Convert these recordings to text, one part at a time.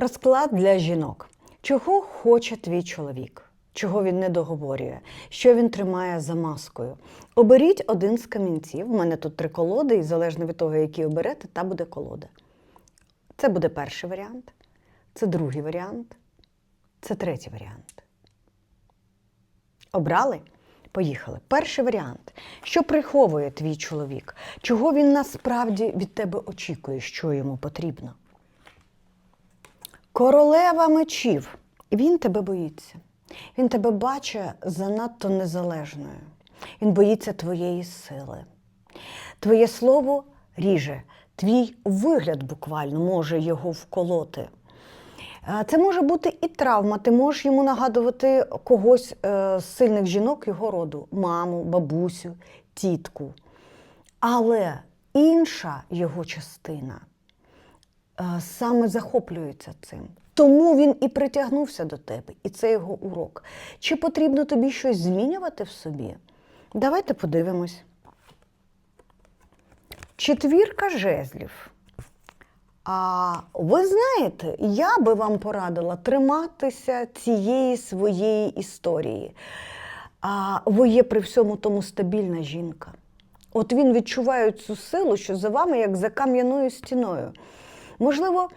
Розклад для жінок. Чого хоче твій чоловік? Чого він не договорює? Що він тримає за маскою? Оберіть один з камінців. У мене тут три колоди, і залежно від того, який оберете, та буде колода. Це буде перший варіант, це другий варіант, це третій варіант. Обрали? Поїхали. Перший варіант. Що приховує твій чоловік? Чого він насправді від тебе очікує, що йому потрібно? Королева мечів. Він тебе боїться. Він тебе бачить занадто незалежною. Він боїться твоєї сили. Твоє слово ріже, твій вигляд буквально може його вколоти. Це може бути і травма. Ти можеш йому нагадувати когось е, з сильних жінок його роду маму, бабусю, тітку. Але інша його частина саме захоплюється цим. Тому він і притягнувся до тебе, і це його урок. Чи потрібно тобі щось змінювати в собі? Давайте подивимось. Четвірка жезлів. А ви знаєте, я би вам порадила триматися цієї своєї історії. А ви є при всьому тому стабільна жінка. От він відчуває цю силу, що за вами, як за кам'яною стіною. Можливо,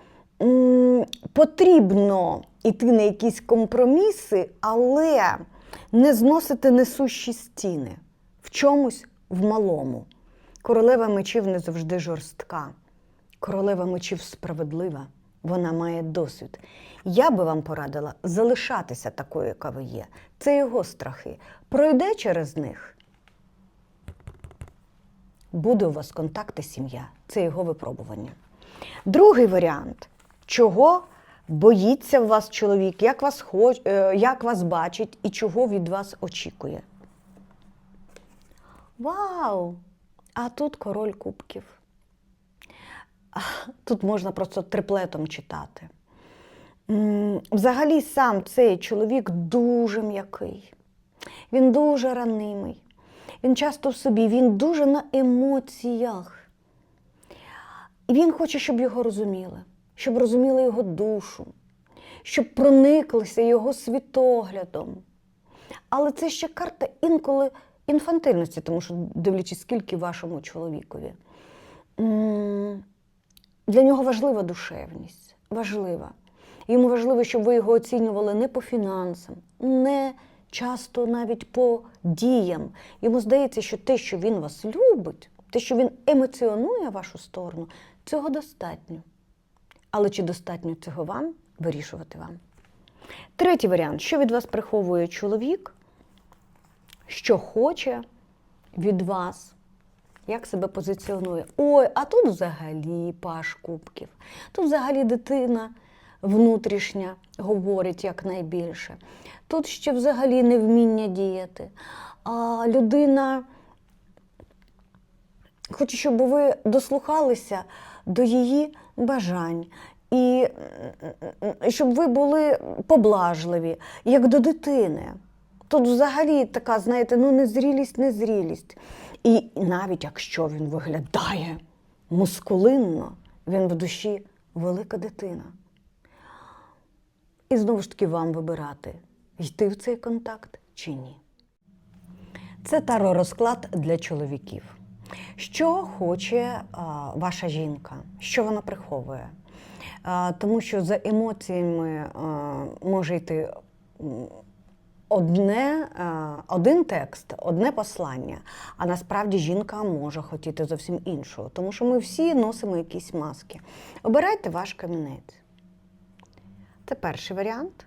потрібно йти на якісь компроміси, але не зносити несущі стіни в чомусь в малому. Королева мечів не завжди жорстка. Королева мечів справедлива, вона має досвід. Я би вам порадила залишатися такою, яка ви є. Це його страхи. Пройде через них. Буде у вас контакти сім'я. Це його випробування. Другий варіант, чого боїться в вас чоловік, як вас, хоч, е, як вас бачить і чого від вас очікує. Вау! А тут король кубків. Тут можна просто триплетом читати. Взагалі, сам цей чоловік дуже м'який, він дуже ранимий, він часто в собі, він дуже на емоціях. І він хоче, щоб його розуміли, щоб розуміли його душу, щоб прониклися його світоглядом. Але це ще карта інколи інфантильності, тому що дивлячись, скільки вашому чоловікові. Для нього важлива душевність, важлива. Йому важливо, щоб ви його оцінювали не по фінансам, не часто навіть по діям. Йому здається, що те, що він вас любить, те, що він емоціонує вашу сторону, цього достатньо. Але чи достатньо цього вам вирішувати вам? Третій варіант: що від вас приховує чоловік, що хоче від вас, як себе позиціонує. Ой, а тут взагалі паш кубків, тут взагалі дитина внутрішня говорить якнайбільше. Тут ще взагалі невміння діяти. А людина хоче, щоб ви дослухалися до її бажань. І щоб ви були поблажливі, як до дитини. Тут взагалі така, знаєте, ну незрілість, незрілість. І навіть якщо він виглядає мускулинно, він в душі велика дитина. І знову ж таки вам вибирати, йти в цей контакт чи ні. Це таро розклад для чоловіків. Що хоче а, ваша жінка? Що вона приховує? А, тому що за емоціями а, може йти одне, один текст, одне послання, а насправді жінка може хотіти зовсім іншого, тому що ми всі носимо якісь маски. Обирайте ваш камінець. Це перший варіант,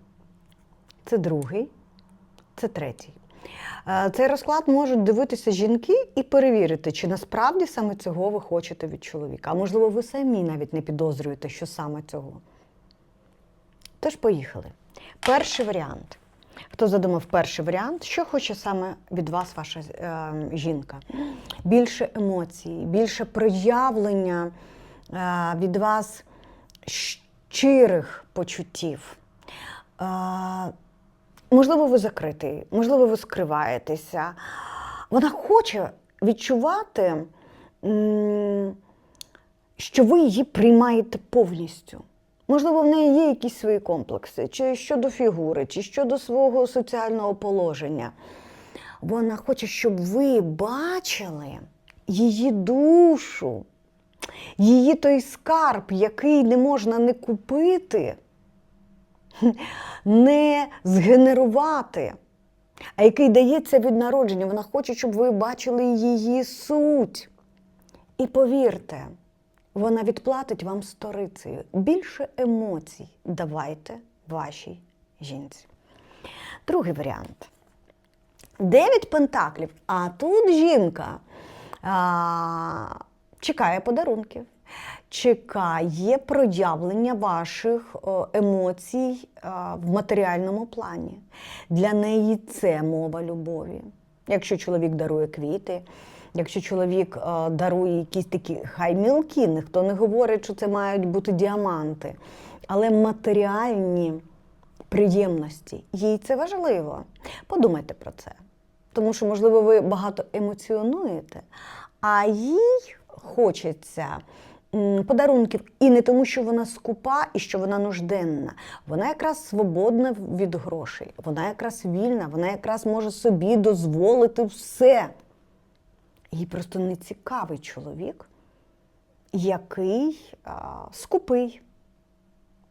це другий, це третій. Е, Цей розклад можуть дивитися жінки і перевірити, чи насправді саме цього ви хочете від чоловіка. А можливо, ви самі навіть не підозрюєте, що саме цього. Тож поїхали. Перший варіант. Хто задумав перший варіант, що хоче саме від вас ваша е, жінка? Більше емоцій, більше проявлення е, від вас щирих почуттів. Е, можливо, ви закритий, можливо, ви скриваєтеся. Вона хоче відчувати, що ви її приймаєте повністю. Можливо, в неї є якісь свої комплекси, чи щодо фігури, чи щодо свого соціального положення. Вона хоче, щоб ви бачили її душу, її той скарб, який не можна не купити, не згенерувати, а який дається від народження. Вона хоче, щоб ви бачили її суть. І повірте, вона відплатить вам сторицею. Більше емоцій давайте вашій жінці. Другий варіант. Дев'ять пентаклів, а тут жінка а, чекає подарунків, чекає проявлення ваших емоцій в матеріальному плані. Для неї це мова любові. Якщо чоловік дарує квіти, якщо чоловік е, дарує якісь такі хай мілкі, ніхто не говорить, що це мають бути діаманти, але матеріальні приємності. Їй це важливо. Подумайте про це. Тому що, можливо, ви багато емоціонуєте, а їй хочеться подарунків і не тому, що вона скупа і що вона нужденна. Вона якраз свободна від грошей, вона якраз вільна, вона якраз може собі дозволити все. Їй просто не цікавий чоловік, який а, скупий,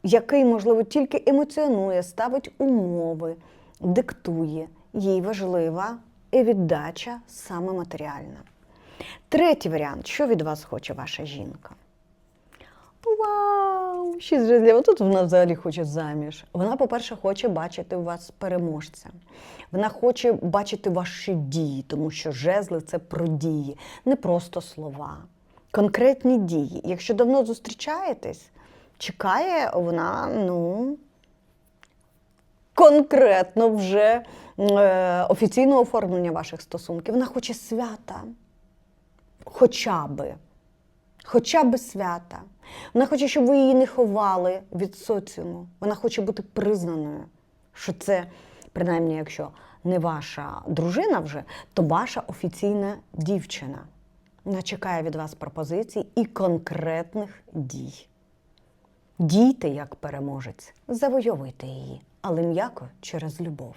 який, можливо, тільки емоціонує, ставить умови, диктує. Їй важлива і віддача саме матеріальна. Третій варіант, що від вас хоче ваша жінка? Вау! Шість жезлів. Тут вона взагалі хоче заміж. Вона, по-перше, хоче бачити вас переможця. Вона хоче бачити ваші дії, тому що жезли це про дії, не просто слова, конкретні дії. Якщо давно зустрічаєтесь, чекає вона, ну, конкретно вже е, офіційного оформлення ваших стосунків. Вона хоче свята. Хоча би. Хоча би свята. Вона хоче, щоб ви її не ховали від соціуму. Вона хоче бути признаною, що це, принаймні, якщо не ваша дружина вже, то ваша офіційна дівчина. Вона чекає від вас пропозицій і конкретних дій. Дійте як переможець, завойовуйте її, але м'яко через любов.